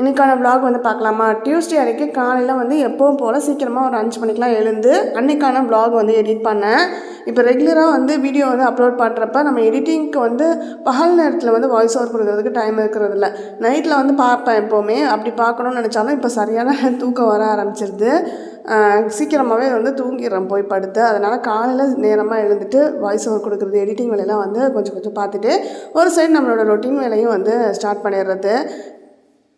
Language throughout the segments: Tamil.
இன்னைக்கான vlog வந்து பார்க்கலாமா? டியூஸ்டே அன்றைக்கி காலையில் வந்து எப்போவும் போல் சீக்கிரமாக ஒரு அஞ்சு மணிக்கெலாம் எழுந்து அன்றைக்கான vlog வந்து எடிட் பண்ணேன். இப்போ ரெகுலராக வந்து வீடியோ வந்து அப்லோட் பண்ணுறப்ப நம்ம எடிட்டிங்க்கு வந்து பகல் நேரத்தில் வந்து வாய்ஸ் ஓவர் கொடுக்கறதுக்கு டைம் இருக்கிறது இல்லை. நைட்டில் வந்து பார்ப்பேன் எப்போவுமே. அப்படி பார்க்கணும்னு நினச்சாலும் இப்போ சரியான தூக்கம் வர ஆரம்பிச்சிருது. சீக்கிரமாகவே வந்து தூங்கிடுறேன் போய் படுத்து. அதனால் காலையில் நேரமாக எழுந்துட்டு வாய்ஸ் ஓவர் கொடுக்குறது எடிட்டிங் வேலையெல்லாம் வந்து கொஞ்சம் கொஞ்சம் பார்த்துட்டு ஒரு சைடு நம்மளோட ரொட்டீன் வேலையும் வந்து ஸ்டார்ட் பண்ணிடுறது.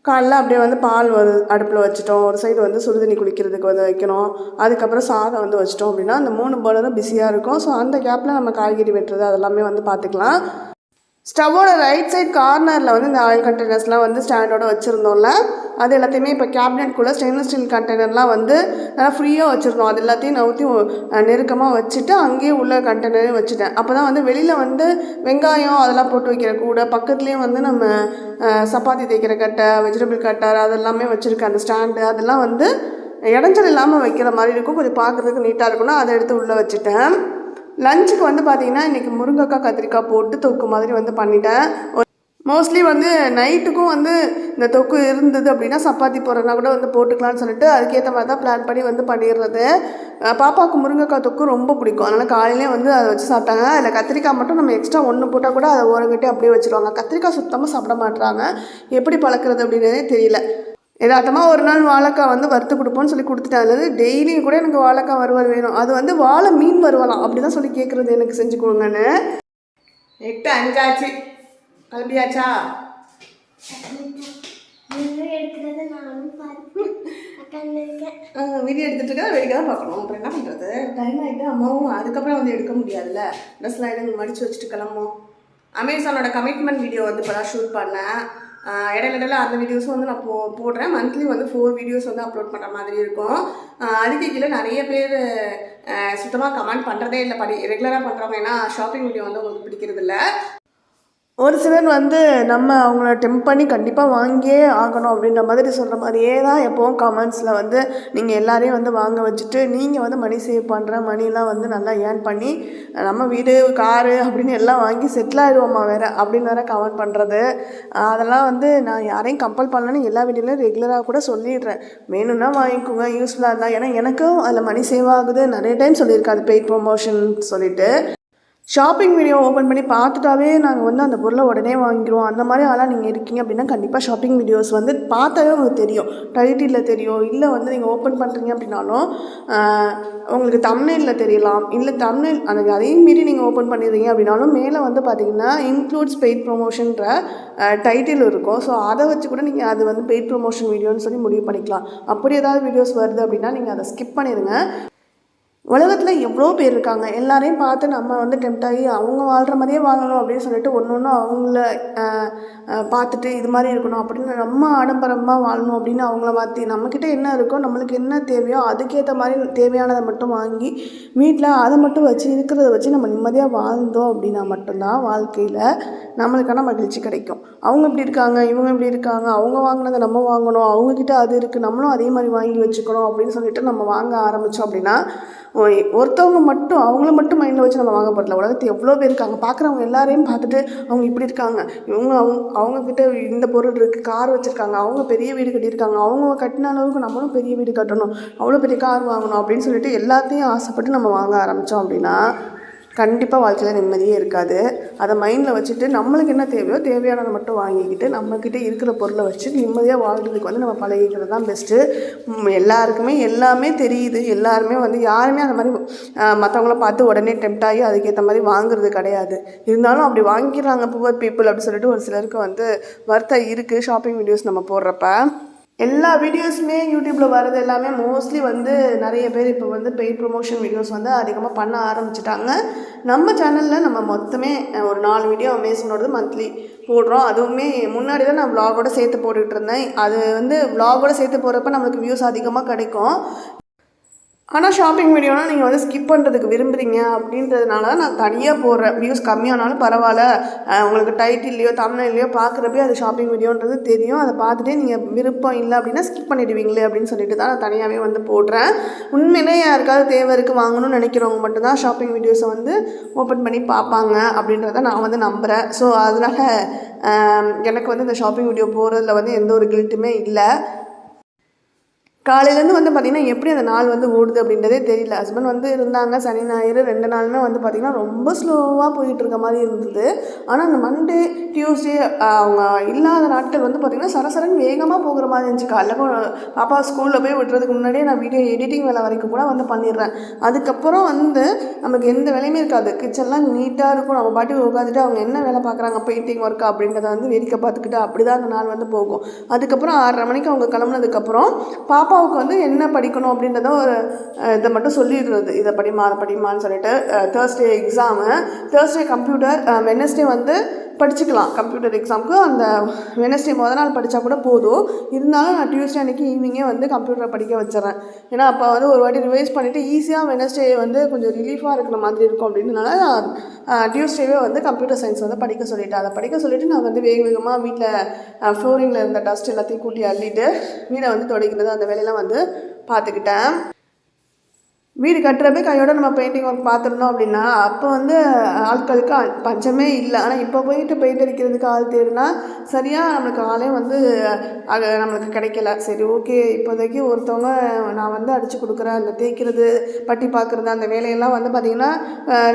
காலைல அப்படியே வந்து பால் வரு அடுப்பில் வச்சுட்டோம். ஒரு சைடு வந்து சுடுதண்ணி குளிக்கிறதுக்கு வந்து வைக்கணும். அதுக்கப்புறம் சாதம் வந்து வச்சிட்டோம் அப்படின்னா அந்த மூணு பர்னரும் பிஸியாக இருக்கும். ஸோ அந்த கேப்பில் நம்ம காய்கறி வெட்டுறது அதெல்லாமே வந்து பார்த்துக்கலாம் ஸ்டவ்வோட ரைட் சைட் கார்னரில் வந்து இந்த ஆயில் கண்டெய்னர்ஸ்லாம் வந்து ஸ்டாண்டோட வச்சுருந்தோம்ல. அது எல்லாத்தையுமே இப்போ கேபினெட்குள்ளே ஸ்டெயின்லெஸ் ஸ்டீல் கண்டெய்னர்லாம் வந்து நல்லா ஃப்ரீயாக வச்சுருந்தோம். அது எல்லாத்தையும் நவுத்தி நெருக்கமாக வச்சுட்டு அங்கேயே உள்ள கண்டெய்னரையும் வச்சுட்டேன். அப்போ தான் வந்து வெளியில் வந்து வெங்காயம் அதெல்லாம் போட்டு வைக்கிற கூட பக்கத்துலேயும் வந்து நம்ம சப்பாத்தி தேய்க்கிற கட்டை வெஜிடபிள் கட்டர் அதெல்லாமே வச்சுருக்கேன் அந்த ஸ்டாண்டு அதெல்லாம் வந்து இடைஞ்சல் இல்லாமல் வைக்கிற மாதிரி இருக்கும். கொஞ்சம் பார்க்குறதுக்கு நீட்டாக இருக்கும்னா அதை எடுத்து உள்ளே வச்சுட்டேன். லஞ்சுக்கு வந்து பார்த்தீங்கன்னா இன்றைக்கி முருங்கைக்காய் கத்திரிக்காய் போட்டு தொக்கு மாதிரி வந்து பண்ணிட்டேன். மோஸ்ட்லி வந்து நைட்டுக்கும் வந்து இந்த தொக்கு இருந்தது அப்படின்னா சப்பாத்தி போடுறதுனா கூட வந்து போட்டுக்கலாம்னு சொல்லிட்டு அதுக்கேற்ற மாதிரி தான் பிளான் பண்ணி வந்து பண்ணிடுறது. பாப்பாவுக்கு முருங்கைக்காய் தொக்கு ரொம்ப பிடிக்கும். அதனால் காலையிலே வந்து அதை வச்சு சாப்பிட்டாங்க. அதில் கத்திரிக்காய் மட்டும் நம்ம எக்ஸ்ட்ரா ஒன்று போட்டால் கூட அதை ஓரங்கட்டி அப்படியே வச்சுருவாங்க. கத்திரிக்காய் சுத்தமாக சாப்பிட மாட்டுறாங்க எப்படி பழக்கிறது அப்படின்றதே தெரியல. எதார்த்தமாக ஒரு நாள் வாழைக்காய் வந்து வறுத்து கொடுப்போம்னு சொல்லி கொடுத்துட்டேன். அதாவது டெய்லியும் கூட எனக்கு வாழைக்காய் வறுவல் வேணும். அது வந்து வாழை மீன் வறுவலாம். அப்படி தான் சொல்லி கேட்குறது எனக்கு செஞ்சு கொடுங்கன்னு எட்டு அஞ்சாச்சு. கிளம்பியாச்சா? வீடியோ வீடியோ எடுத்துட்டு இருக்கா வேடிக்கை தான் பார்க்கணும். அப்புறம் என்ன பண்ணுறது டைம் ஆகிட்டு அம்மாவும் அதுக்கப்புறம் வந்து எடுக்க முடியாதுல்ல. ட்ரெஸ்லாம் எடுங்க மடித்து வச்சுட்டு கிளம்பும் அமேசானோட கமிட்மெண்ட் வீடியோ வந்து இப்போ ஷூட் பண்ணேன். இடையில இடையில அந்த வீடியோஸும் வந்து நான் போ போடுறேன். மந்த்லி வந்து ஃபோர் வீடியோஸ் வந்து அப்லோட் பண்ணுற மாதிரி இருக்கும். அதுக்கு கீழே நிறைய பேர் சுத்தமாக கமெண்ட் பண்ணுறதே இல்லை. படி ரெகுலராக பண்ணுறவங்க ஏன்னா ஷாப்பிங் வீடியோ வந்து உங்களுக்கு பிடிக்கிறது இல்லை ஒரு சிலர் வந்து நம்ம அவங்கள டெம்ப் பண்ணி கண்டிப்பாக வாங்கியே ஆகணும் அப்படின்ற மாதிரி சொல்கிற மாதிரியே தான் எப்போவும் கமெண்ட்ஸில் வந்து நீங்கள் எல்லாரையும் வந்து வாங்க வச்சுட்டு நீங்கள் வந்து மணி சேவ் பண்ணுற மணிலாம் வந்து நல்லா ஏர்ன் பண்ணி நம்ம வீடு காரு அப்படின்னு எல்லாம் வாங்கி செட்டில் ஆகிடுவோமா வேறு அப்படின்னு வேறு கமெண்ட் பண்ணுறது அதெல்லாம் வந்து நான் யாரையும் கம்பல் பண்ணலன்னு எல்லா வீடியோலையும் ரெகுலராக கூட சொல்லிடுறேன். வேணும்னா வாங்கிக்கோங்க யூஸ்ஃபுல்லாக இருந்தால் ஏன்னா எனக்கும் அதில் மணி சேவ் ஆகுது. நிறைய டைம் சொல்லியிருக்கேன் அது பெய்ட் ப்ரொமோஷன் சொல்லிட்டு. ஷாப்பிங் வீடியோ ஓப்பன் பண்ணி பார்த்துட்டாவே நாங்கள் வந்து அந்த பொருளை உடனே வாங்கிடுவோம் அந்த மாதிரி ஆளாக நீங்கள் இருக்கீங்க அப்படின்னா கண்டிப்பாக ஷாப்பிங் வீடியோஸ் வந்து பார்த்தாவே உங்களுக்கு தெரியும். டைட்டிலில் தெரியும். இல்லை வந்து நீங்கள் ஓப்பன் பண்ணுறீங்க அப்படின்னாலும் உங்களுக்கு தமிழில் தெரியலாம். இல்லை தமிழ் அந்த அதையும் மீறி நீங்கள் ஓப்பன் பண்ணிடுறீங்க அப்படின்னாலும் மேலே வந்து பார்த்தீங்கன்னா இன்க்ளூட்ஸ் பெய்ட் ப்ரொமோஷன்ற டைட்டில் இருக்கும். ஸோ அதை வச்சு கூட நீங்கள் அது வந்து பெய்ட் ப்ரொமோஷன் வீடியோன்னு சொல்லி முடிவு பண்ணிக்கலாம். அப்படி ஏதாவது வீடியோஸ் வருது அப்படின்னா நீங்கள் அதை ஸ்கிப் பண்ணிடுங்க. உலகத்தில் எவ்வளோ பேர் இருக்காங்க? எல்லாரையும் பார்த்து நம்ம வந்து டெம்ட் ஆகி அவங்க வாழ்கிற மாதிரியே வாழணும் அப்படின்னு சொல்லிட்டு ஒன்று ஒன்று அவங்கள பார்த்துட்டு இது மாதிரி இருக்கணும் அப்படின்னு நம்ம ஆடம்பரமாக வாழணும் அப்படின்னு அவங்கள மாற்றி நம்மக்கிட்ட என்ன இருக்கோ நம்மளுக்கு என்ன தேவையோ அதுக்கேற்ற மாதிரி தேவையானதை மட்டும் வாங்கி வீட்டில் அதை மட்டும் வச்சு இருக்கிறத வச்சு நம்ம நிம்மதியாக வாழ்ந்தோம் அப்படின்னா மட்டும்தான் வாழ்க்கையில் நம்மளுக்கான மகிழ்ச்சி கிடைக்கும். அவங்க இப்படி இருக்காங்க இவங்க இப்படி இருக்காங்க அவங்க வாங்கினதை நம்ம வாங்கணும் அவங்கக்கிட்ட அது இருக்குது நம்மளும் அதே மாதிரி வாங்கி வச்சுக்கணும் அப்படின்னு சொல்லிட்டு நம்ம வாங்க ஆரம்பித்தோம் அப்படின்னா ஒருத்தவங்க மட்டும் அவங்கள மட்டும் மைண்டில் வச்சு நம்ம வாங்க போகிறல உலகத்தில் எவ்வளோ பேர் இருக்காங்க. பார்க்குறவங்க எல்லாரையும் பார்த்துட்டு அவங்க இப்படி இருக்காங்க. இவங்க அவங்க அவங்கக்கிட்ட இந்த பொருள் இருக்குது கார் வச்சுருக்காங்க. அவங்க பெரிய வீடு கட்டியிருக்காங்க. அவங்க கட்டின அளவுக்கு நம்மளும் பெரிய வீடு கட்டணும். அவ்வளோ பெரிய கார் வாங்கணும் அப்படின்னு சொல்லிட்டு எல்லாத்தையும் ஆசைப்பட்டு நம்ம வாங்க ஆரம்பித்தோம் அப்படின்னா கண்டிப்பாக வாழ்க்கையில் நிம்மதியே இருக்காது. அதை மைண்டில் வச்சுட்டு நம்மளுக்கு என்ன தேவையோ தேவையானதை மட்டும் வாங்கிக்கிட்டு நம்மக்கிட்ட இருக்கிற பொருளை வச்சு நிம்மதியாக வாழ்றதுக்கு வந்து நம்ம பழகிக்கிறது தான் பெஸ்ட்டு எல்லாருக்குமே எல்லாமே தெரியுது. எல்லாருமே வந்து யாருமே அந்த மாதிரி மற்றவங்கள பார்த்து உடனே டெம்ட் ஆகி அதுக்கேற்ற மாதிரி வாங்குறது கிடையாது. இருந்தாலும் அப்படி வாங்கிக்கிறாங்க புவர் பீப்புள் அப்படின்னு சொல்லிட்டு ஒரு சிலருக்கு வந்து வருத்தம் இருக்குது ஷாப்பிங் வீடியோஸ் நம்ம போடுறப்ப. எல்லா வீடியோஸுமே யூடியூப்பில் வர்றது எல்லாமே மோஸ்ட்லி வந்து நிறைய பேர் இப்போ வந்து பெய்ட் ப்ரொமோஷன் வீடியோஸ் வந்து அதிகமாக பண்ண ஆரம்பிச்சிட்டாங்க. நம்ம சேனலில் நம்ம மொத்தமே ஒரு நாலு வீடியோ அமேசனோடது மந்த்லி போடுறோம். அதுவுமே முன்னாடி தான் நான் விலாகோட சேர்த்து போட்டுக்கிட்டு இருந்தேன். அது வந்து விலாகோட சேர்த்து போடுறப்ப நம்மளுக்கு வியூஸ் அதிகமாக கிடைக்கும். ஆனால் ஷாப்பிங் வீடியோனா நீங்கள் வந்து ஸ்கிப் பண்ணுறதுக்கு விரும்புகிறீங்க அப்படின்றதுனால நான் தனியாக போடுறேன். வியூஸ் கம்மியானாலும் பரவாயில்ல. உங்களுக்கு டைட்டில்லையோ தமிழ்லையோ பார்க்குறப்பே அது ஷாப்பிங் வீடியோன்றது தெரியும். அதை பார்த்துட்டே நீங்கள் விருப்பம் இல்லை அப்படின்னா ஸ்கிப் பண்ணிடுவீங்களே அப்படின்னு சொல்லிட்டு தான் நான் தனியாகவே வந்து போடுறேன். உண்மையிலே யாருக்காவது தேவை இருக்குது வாங்கணும்னு நினைக்கிறவங்க மட்டும்தான் ஷாப்பிங் வீடியோஸை வந்து ஓப்பன் பண்ணி பார்ப்பாங்க அப்படின்றத நான் வந்து நம்புகிறேன் ஸோ அதனால் எனக்கு வந்து இந்த ஷாப்பிங் வீடியோ போகிறதுல வந்து எந்த ஒரு கில்ட்டுமே இல்லை. காலையிலேருந்து வந்து பார்த்திங்கன்னா எப்படி அந்த நாள் வந்து ஓடுது அப்படின்றதே தெரியல. ஹஸ்பண்ட் வந்து இருந்தாங்க சனி ஞாயிறு ரெண்டு நாளுமே வந்து பார்த்திங்கன்னா ரொம்ப ஸ்லோவாக போயிட்டு இருக்க மாதிரி இருந்தது. ஆனால் அந்த மண்டே டியூஸ்டே அவங்க இல்லாத நாட்கள் வந்து பார்த்திங்கன்னா சரசரன் வேகமாக போகிற மாதிரி இருந்துச்சு. காலைல பாப்பா ஸ்கூலில் போய் விட்டுறதுக்கு முன்னாடியே நான் வீடியோ எடிட்டிங் வேலை வரைக்கும் கூட வந்து பண்ணிடுறேன். அதுக்கப்புறம் வந்து நமக்கு எந்த வேலையுமே இருக்காது. கிச்சன்லாம் நீட்டாக இருக்கும். நம்ம பாட்டி உட்காந்துட்டு அவங்க என்ன வேலை பார்க்குறாங்க? பெயிண்டிங் ஒர்க் அப்படின்றத வந்து வேடிக்கை பார்த்துக்கிட்டு அப்படி தான் அந்த நாள் வந்து போகும். அதுக்கப்புறம் ஆறரை மணிக்கு அவங்க கிளம்புனதுக்கப்புறம் பாப்பா அம்மாவுக்கு வந்து என்ன படிக்கணும் அப்படின்றத ஒரு இதை மட்டும் சொல்லிடுறது. இதை படிமா அதை படிமான்னு சொல்லிட்டு Thursday exam Thursday computer Wednesday வந்து படிச்சுக்கலாம். கம்ப்யூட்டர் எக்ஸாமுக்கு அந்த வெனஸ்டே முதல் நாள் படித்தா கூட போதும். இருந்தாலும் நான் டியூஸ்டே அன்றைக்கி ஈவினிங்கே வந்து கம்ப்யூட்டரை படிக்க வச்சிடறேன். ஏன்னா அப்போ வந்து ஒரு வாட்டி ரிவைஸ் பண்ணிவிட்டு ஈஸியாக வெனஸ்டே வந்து கொஞ்சம் ரிலீஃபாக இருக்கிற மாதிரி இருக்கும் அப்படின்றனால நான் டியூஸ்டேவே வந்து கம்ப்யூட்டர் சயின்ஸ் வந்து படிக்க சொல்லிவிட்டு அதை படிக்க சொல்லிவிட்டு நான் வந்து வேக வேகமாக வீட்டில் ஃப்ளோரிங்கில் இருந்த டஸ்ட் எல்லாத்தையும் கூட்டி அள்ளிட்டு வீடை வந்து துடைக்கிறது அந்த வேலையெல்லாம் வந்து பார்த்துக்கிட்டேன். வீடு கட்டுறப்ப கையோட நம்ம பெயிண்டிங் ஒர்க் பார்த்துருந்தோம் அப்படின்னா அப்போ வந்து ஆட்களுக்கு பஞ்சமே இல்லை. ஆனால் இப்போ போயிட்டு பெயிண்ட் அடிக்கிறதுக்கு ஆள் தேடினா சரியாக நம்மளுக்கு ஆளே வந்து அது நம்மளுக்கு கிடைக்கல. சரி ஓகே இப்போதைக்கு ஒருத்தவங்க நான் வந்து அடித்து கொடுக்குறேன் அந்த தேய்க்கிறது பட்டி பார்க்குறது அந்த வேலையெல்லாம் வந்து பார்த்திங்கன்னா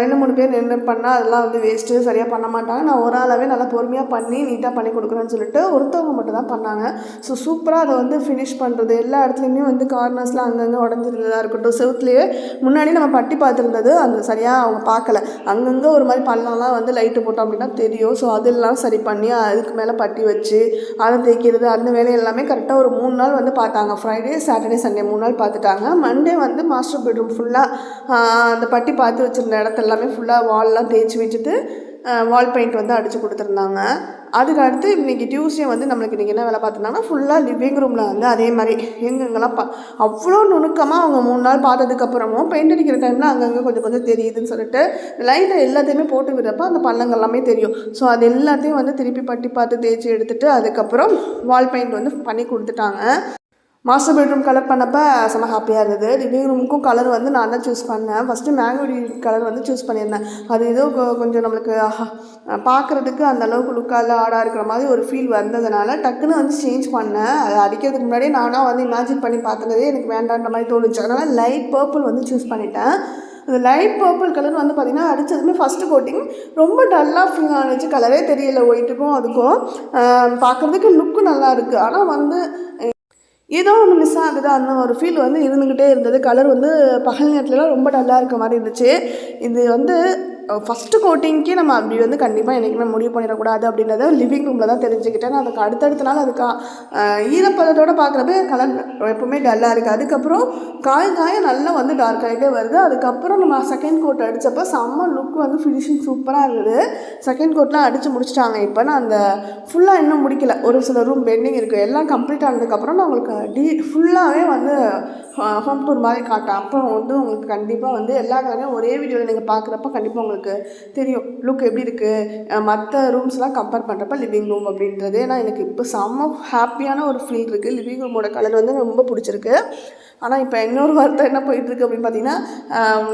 ரெண்டு மூணு பேர் நின்று பண்ணால் அதெல்லாம் வந்து வேஸ்ட்டு சரியாக பண்ண மாட்டாங்க. நான் ஒரு ஆளாகவே நல்லா பொறுமையாக பண்ணி நீட்டாக பண்ணி கொடுக்குறேன்னு சொல்லிட்டு ஒருத்தவங்க மட்டும் தான் பண்ணாங்க. ஸோ சூப்பராக அதை வந்து ஃபினிஷ் பண்ணுறது எல்லா இடத்துலையுமே வந்து கார்னர்ஸ்லாம் அங்கங்கே உடஞ்சிருந்ததாக இருக்கட்டும் செவுத்துலேயே முன்னாடி நம்ம பட்டி பார்த்துருந்தது அந்த சரியாக அவங்க பார்க்கல. அங்கங்கே ஒரு மாதிரி பள்ளம்லாம் வந்து லைட்டு போட்டோம் அப்படின்னா தெரியும். ஸோ அதெல்லாம் சரி பண்ணி அதுக்கு மேலே பட்டி வச்சு அதை தேய்க்கிறது அந்த வேலை எல்லாமே கரெக்டாக ஒரு மூணு நாள் வந்து பார்த்தாங்க. ஃப்ரைடே சாட்டர்டே சண்டே மூணு நாள் பார்த்துட்டாங்க. மண்டே வந்து மாஸ்டர் பெட்ரூம் ஃபுல்லாக அந்த பட்டி பார்த்து வச்சுருந்த இடத்த எல்லாமே ஃபுல்லாக வால்லாம் தேய்ச்சி வச்சுட்டு வால் பெயிண்ட் வந்து அடித்து கொடுத்துருந்தாங்க. அதுக்கு அடுத்து இன்றைக்கி டியூஸ்டே வந்து நம்மளுக்கு இன்றைக்கி என்ன வேலை பார்த்துருந்தாங்கன்னா ஃபுல்லாக லிவிங் ரூமில் வந்து அதே மாதிரி எங்கெங்கெல்லாம் பா அவ்வளோ நுணுக்கமாக அவங்க மூணு நாள் பார்த்ததுக்கப்புறமும் பெயிண்ட் அடிக்கிற டைமில் அங்கங்கே கொஞ்சம் கொஞ்சம் தெரியுதுன்னு சொல்லிட்டு லைட்டை எல்லாத்தையுமே போட்டு விடுறப்ப அந்த பள்ளங்கள் எல்லாமே தெரியும். ஸோ அது எல்லாத்தையும் வந்து திருப்பி பட்டி பார்த்து தேய்ச்சி எடுத்துகிட்டு அதுக்கப்புறம் வால் பெயிண்ட் வந்து பண்ணி கொடுத்துட்டாங்க. மாஸ்டர் பெட்ரூம் கலர் பண்ணப்போ செம்ம ஹாப்பியாக இருந்தது. லிவிங் ரூமுக்கும் கலர் வந்து நான் தான் சூஸ் பண்ணேன். ஃபஸ்ட்டு மேங்கோடி கலர் வந்து சூஸ் பண்ணியிருந்தேன். அது ஏதோ கொஞ்சம் நம்மளுக்கு பார்க்குறதுக்கு அந்த அளவுக்கு லுக்காக ஆடாக இருக்கிற மாதிரி ஒரு ஃபீல் வந்ததுனால டக்குன்னு வந்து சேஞ்ச் பண்ணேன். அது அடிக்கிறதுக்கு முன்னாடியே நானாக வந்து இமேஜின் பண்ணி பார்த்துனதே எனக்கு வேண்டான்ற மாதிரி தோணுச்சு. அதனால் லைட் பர்பிள் வந்து சூஸ் பண்ணிட்டேன். அந்த லைட் பர்பிள் கலர் வந்து பார்த்திங்கன்னா அடித்ததுமே ஃபஸ்ட்டு கோட்டிங் ரொம்ப டல்லாக ஃபீல் ஆனிச்சு. கலரே தெரியல ஒயிட்டுக்கும் அதுக்கும். பார்க்குறதுக்கு லுக்கு நல்லா இருக்குது ஆனால் வந்து ஏதோ ஒன்று மிஸ் ஆகுது அந்த ஒரு ஃபீல் வந்து இருந்துக்கிட்டே இருந்தது. கலர் வந்து பகல் நேரத்துலலாம் ரொம்ப டல்லாக இருக்க மாதிரி இருந்துச்சு. இது வந்து ஃபஸ்ட்டு கோட்டிங்க்கே நம்ம அப்படி வந்து கண்டிப்பாக என்றைக்குமே முடிவு பண்ணிடக்கூடாது அப்படின்றத லிவிங் ரூமில் தான் தெரிஞ்சுக்கிட்டேன். நான் அதுக்கு அடுத்தடுத்த நாள் அதுக்கு ஈரப்பதத்தோடு பார்க்குறப்ப கலர் எப்பவுமே டல்லாக இருக்குது அதுக்கப்புறம் காய் காய நல்லா வந்து டார்க் ஆகிட்டே வருது. அதுக்கப்புறம் நம்ம செகண்ட் கோட் அடித்தப்போ செம்ம லுக் வந்து ஃபினிஷிங் சூப்பராக இருந்தது. செகண்ட் கோட்லாம் அடித்து முடிச்சிட்டாங்க. இப்போ நான் அந்த ஃபுல்லாக இன்னும் முடிக்கல. ஒரு சில ரூம் பெண்டிங் இருக்குது எல்லாம் கம்ப்ளீட் ஆனதுக்கப்புறம் நான் உங்களுக்கு டி ஃபுல்லாகவே வந்து ஹோம் டூர் மாதிரி காட்டும் அப்போ வந்து உங்களுக்கு கண்டிப்பாக வந்து எல்லா கலரையும் ஒரே வீடியோவில் நீங்கள் பார்க்குறப்ப கண்டிப்பாக உங்களுக்கு தெரியும். லுக் எப்படி இருக்குது மற்ற ரூம்ஸ்லாம் கம்பேர் பண்ணுறப்ப லிவிங் ரூம் அப்படின்றது. ஏன்னா எனக்கு இப்போ செம்ம ஹாப்பியான ஒரு ஃபீல் இருக்குது லிவிங் ரூமோட கலர் வந்து ரொம்ப பிடிச்சிருக்கு. ஆனால் இப்போ இன்னொரு வார்த்தை என்ன போயிட்டுருக்கு அப்படின்னு பார்த்தீங்கன்னா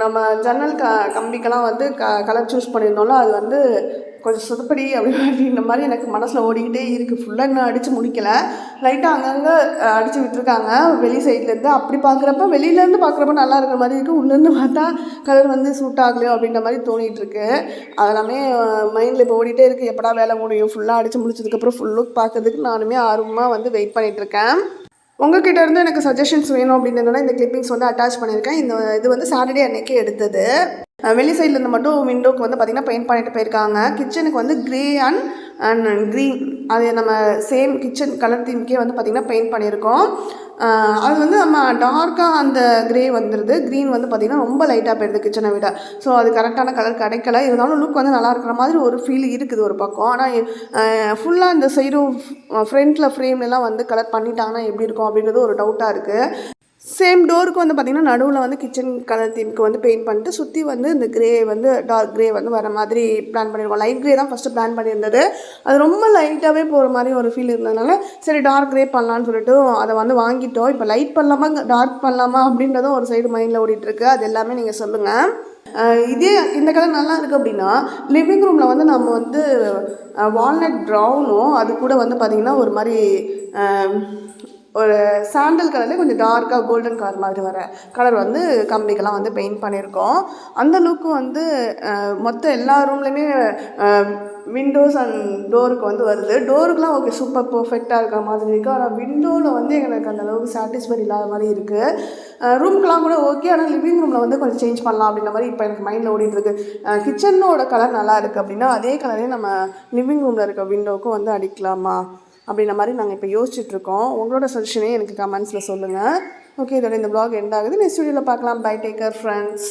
நம்ம ஜன்னல் க கம்பிக்கெல்லாம் வந்து க கலர் சூஸ் பண்ணியிருந்தோம்ல அது வந்து கொஞ்சம் சுதப்படி அப்படி அப்படின்ற மாதிரி எனக்கு மனசில் ஓடிக்கிட்டே இருக்குது ஃபுல்லாக இன்னும் அடித்து முடிக்கல. லைட்டாக அங்கங்கே அடித்து விட்டுருக்காங்க. வெளி சைட்லேருந்து அப்படி பார்க்குறப்ப வெளியிலேருந்து பார்க்குறப்ப நல்லா இருக்கிற மாதிரி இருக்குது உள்ளேருந்து பார்த்தா கலர் வந்து சூட் ஆகலையோ அப்படின்ற மாதிரி தோணிகிட்டு இருக்கு. அதெல்லாமே மைண்டில் இப்போ ஓடிட்டே இருக்குது எப்படா வேலை முடியும்? ஃபுல்லாக அடித்து முடிச்சதுக்கப்புறம் ஃபுல் லுக் பார்க்கறதுக்கு நானுமே ஆர்வமாக வந்து வெயிட் பண்ணிகிட்ருக்கேன் உங்ககிட்ட இருந்து எனக்கு சஜஷன்ஸ் வேணும் அப்படின்றதுனால இந்த கிளிப்பிங்ஸ் வந்து அட்டாச் பண்ணியிருக்கேன். இந்த இது வந்து சாட்டர்டே அன்னைக்கு எடுத்தது. வெளி சைட்லேருந்து மட்டும் விண்டோக்கு வந்து பார்த்திங்கன்னா பெயிண்ட் பண்ணிட்டு போயிருக்காங்க. கிச்சனுக்கு வந்து க்ரே அண்ட் அண்ட் க்ரீன் அது நம்ம சேம் கிச்சன் கலர் தீம்க்கே வந்து பார்த்திங்கன்னா பெயிண்ட் பண்ணியிருக்கோம். அது வந்து நம்ம டார்க்காக அந்த க்ரே வந்துடுது க்ரீன் வந்து பார்த்திங்கன்னா ரொம்ப லைட்டாக போயிடுது கிச்சனை விட. ஸோ அது கரெக்டான கலர் கிடைக்கல. இருந்தாலும் லுக் வந்து நல்லா இருக்கிற மாதிரி ஒரு ஃபீல் இருக்குது ஒரு பக்கம். ஆனால் ஃபுல்லாக இந்த சைடும் ஃப்ரண்ட்டில் ஃப்ரேம்லாம் வந்து கலர் பண்ணிட்டாங்கன்னா எப்படி இருக்கும் அப்படின்றது ஒரு டவுட்டாக இருக்குது சேம் டோருக்கு வந்து பார்த்திங்கன்னா நடுவில் வந்து கிச்சன் கலர் தீமுக்கு வந்து பெயிண்ட் பண்ணிட்டு சுற்றி வந்து இந்த கிரே வந்து டார்க் கிரே வந்து வர மாதிரி பிளான் பண்ணியிருக்கோம் லைட் கிரே தான் ஃபஸ்ட்டு பிளான் பண்ணியிருந்தது. அது ரொம்ப லைட்டாகவே போகிற மாதிரி ஒரு ஃபீல் இருந்ததுனால சரி டார்க் கிரே பண்ணலான்னு சொல்லிட்டு அதை வந்து வாங்கிட்டோம். இப்போ லைட் பண்ணலாமா டார்க் பண்ணலாமா அப்படின்றதும் ஒரு சைடு மைண்டில் ஓடிட்டுருக்கு அது எல்லாமே நீங்கள் சொல்லுங்கள் இதே இந்த கலர் நல்லா இருக்குது அப்படின்னா லிவிங் ரூமில் வந்து நம்ம வந்து வால்நட் ப்ரௌனும் அது கூட வந்து பார்த்திங்கன்னா ஒரு மாதிரி ஒரு சாண்டல் கலர்லேயே கொஞ்சம் டார்க்காக கோல்டன் கலர் மாதிரி வர கலர் வந்து கம்பிக்கெல்லாம் வந்து பெயிண்ட் பண்ணியிருக்கோம். அந்த லுக்கு வந்து மொத்த எல்லா ரூம்லேயுமே விண்டோஸ் அண்ட் டோருக்கு வந்து வருது. டோருக்குலாம் ஓகே சூப்பர் பர்ஃபெக்டாக இருக்கிற மாதிரி இருக்குது ஆனால் விண்டோவில் வந்து எங்களுக்கு அந்த அளவுக்கு சாட்டிஸ்ஃபை இல்லாத மாதிரி இருக்குது ரூம்க்குலாம் கூட ஓகே ஆனால் லிவிங் ரூமில் வந்து கொஞ்சம் சேஞ்ச் பண்ணலாம் அப்படின்ற மாதிரி இப்போ எனக்கு மைண்டில் ஓடிட்டுருக்கு கிச்சனோட கலர் நல்லா இருக்குது அப்படின்னா அதே கலரே நம்ம லிவிங் ரூமில் இருக்க விண்டோவுக்கும் வந்து அடிக்கலாமா? அப்படின்ற மாதிரி நாங்கள் இப்போ யோசிச்சுட்ருக்கோம். உங்களோட சஜஷனே எனக்கு கமெண்ட்ஸில் சொல்லுங்கள் ஓகே இதோட இந்த பிளாக் எண்ட் ஆகுது. நெக்ஸ்ட் வீடியோவில் பார்க்கலாம். By taker friends